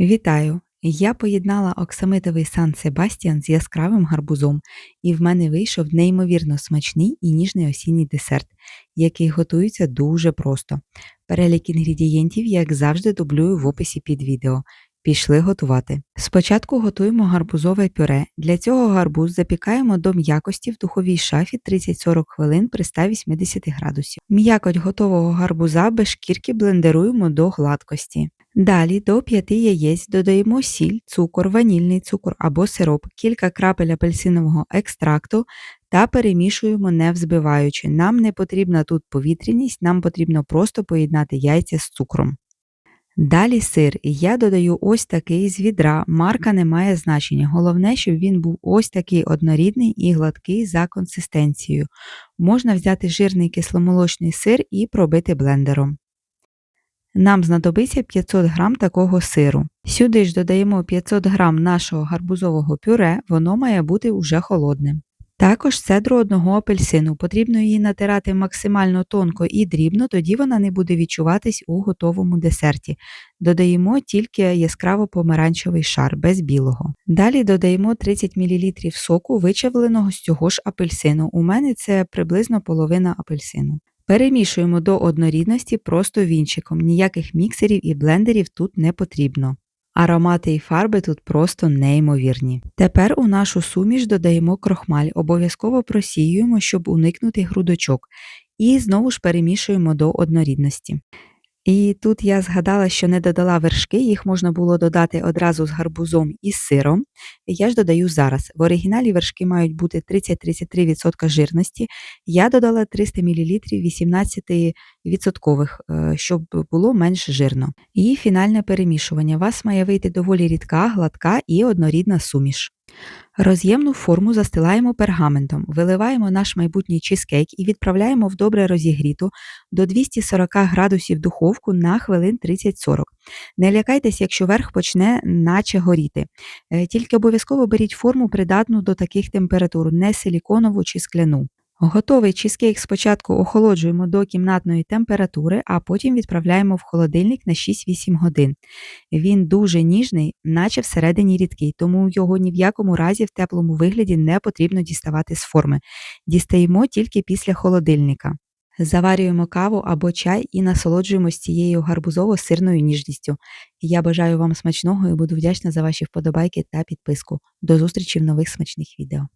Вітаю! Я поєднала оксамитовий Сан Себастьян з яскравим гарбузом, і в мене вийшов неймовірно смачний і ніжний осінній десерт, який готується дуже просто. Перелік інгредієнтів, як завжди, дублюю в описі під відео. Пішли готувати. Спочатку готуємо гарбузове пюре. Для цього гарбуз запікаємо до м'якості в духовій шафі 30-40 хвилин при 180 градусів. М'якоть готового гарбуза без шкірки блендеруємо до гладкості. Далі до 5 яєць додаємо сіль, цукор, ванільний цукор або сироп, кілька крапель апельсинового екстракту та перемішуємо не взбиваючи. Нам не потрібна тут повітряність, нам потрібно просто поєднати яйця з цукром. Далі сир. Я додаю ось такий з відра, марка не має значення. Головне, щоб він був ось такий однорідний і гладкий за консистенцією. Можна взяти жирний кисломолочний сир і пробити блендером. Нам знадобиться 500 г такого сиру. Сюди ж додаємо 500 г нашого гарбузового пюре, воно має бути уже холодним. Також цедру одного апельсину. Потрібно її натирати максимально тонко і дрібно, тоді вона не буде відчуватись у готовому десерті. Додаємо тільки яскраво помаранчевий шар без білого. Далі додаємо 30 мл соку, вичавленого з цього ж апельсину. У мене це приблизно половина апельсину. Перемішуємо до однорідності просто вінчиком, ніяких міксерів і блендерів тут не потрібно. Аромати і фарби тут просто неймовірні. Тепер у нашу суміш додаємо крохмаль, обов'язково просіюємо, щоб уникнути грудочок, і знову ж перемішуємо до однорідності. І тут я згадала, що не додала вершки, їх можна було додати одразу з гарбузом і з сиром. Я ж додаю зараз. В оригіналі вершки мають бути 30-33% жирності. Я додала 300 мл 18%, щоб було менш жирно. І фінальне перемішування. У вас має вийти доволі рідка, гладка і однорідна суміш. Роз'ємну форму застилаємо пергаментом, виливаємо наш майбутній чизкейк і відправляємо в добре розігріту до 240 градусів духовку на хвилин 30-40. Не лякайтесь, якщо верх почне наче горіти. Е, тільки обов'язково беріть форму придатну до таких температур, не силіконову чи скляну. Готовий чизкейк спочатку охолоджуємо до кімнатної температури, а потім відправляємо в холодильник на 6-8 годин. Він дуже ніжний, наче всередині рідкий, тому його ні в якому разі в теплому вигляді не потрібно діставати з форми. Дістаємо тільки після холодильника. Заварюємо каву або чай і насолоджуємося цією гарбузово-сирною ніжністю. Я бажаю вам смачного і буду вдячна за ваші вподобайки та підписку. До зустрічі в нових смачних відео.